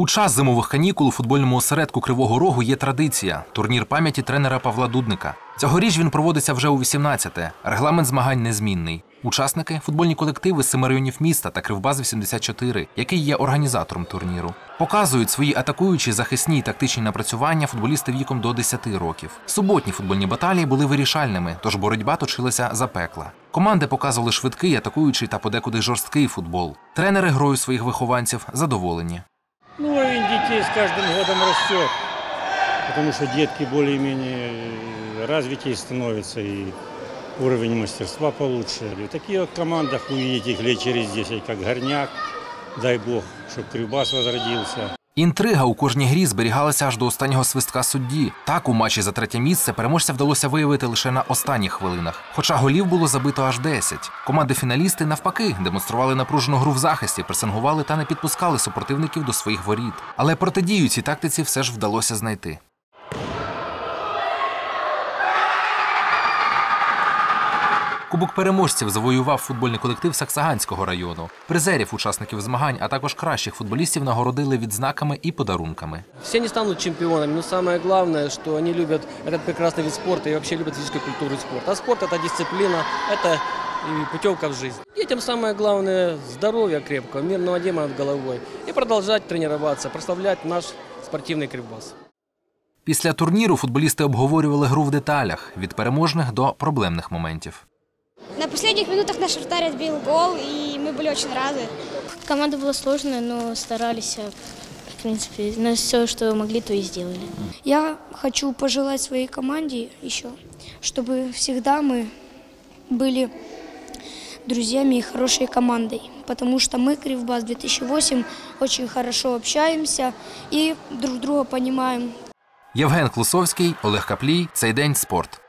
У час зимових канікул у футбольному осередку Кривого Рогу є традиція турнір пам'яті тренера Павла Дудника. Цьогоріч він проводиться вже у 18-те. Регламент змагань незмінний. Учасники футбольні колективи з семи районів міста та Кривбаз 84, який є організатором турніру. Показують свої атакуючі, захисні й тактичні напрацювання футболісти віком до 10 років. Суботні футбольні баталії були вирішальними, тож боротьба точилася за пекла. Команди показували швидкий, атакуючий та подекуди жорсткий футбол. Тренери грою своїх вихованців задоволені. Ну, уровень детей с каждым годом растет, потому что детки более-менее э, развитее становятся и уровень мастерства получше. И в таких вот командах увидеть их лет через 10, как Горняк, дай бог, чтобы Кривбас возродился. Інтрига у кожній грі зберігалася аж до останнього свистка судді. Так у матчі за третє місце переможця вдалося виявити лише на останніх хвилинах. Хоча голів було забито аж 10. Команди фіналісти навпаки демонстрували напружену гру в захисті, пресингували та не підпускали супротивників до своїх воріт. Але протидію цій тактиці все ж вдалося знайти. Кубок переможців завоював футбольний колектив Саксаганського району. Призерів учасників змагань, а також кращих футболістів нагородили відзнаками і подарунками. Все не станут чемпионами, но самое главное, что они любят этот прекрасный вид спорта и вообще любят физическую культуру и спорт. А спорт – это дисциплина, это и путевка в жизнь. Детям самое главное – здоровья крепкого, мирного неба над головой и продолжать тренироваться, прославлять наш спортивный Кривбас. Після турніру футболісти обговорювали гру в деталях від переможних до проблемних моментів. На последних минутах наш вратарь отбил гол, и мы были очень рады. Команда была сложная, но старались. а, В принципе, на все, что могли, то и сделали. Я хочу пожелать своей команде еще, чтобы всегда мы были друзьями и хорошей командой, потому что мы, Кривбас 2008, очень хорошо общаемся и друг друга понимаем. Євген Клусовський, Олег Каплій. Цей день спорт.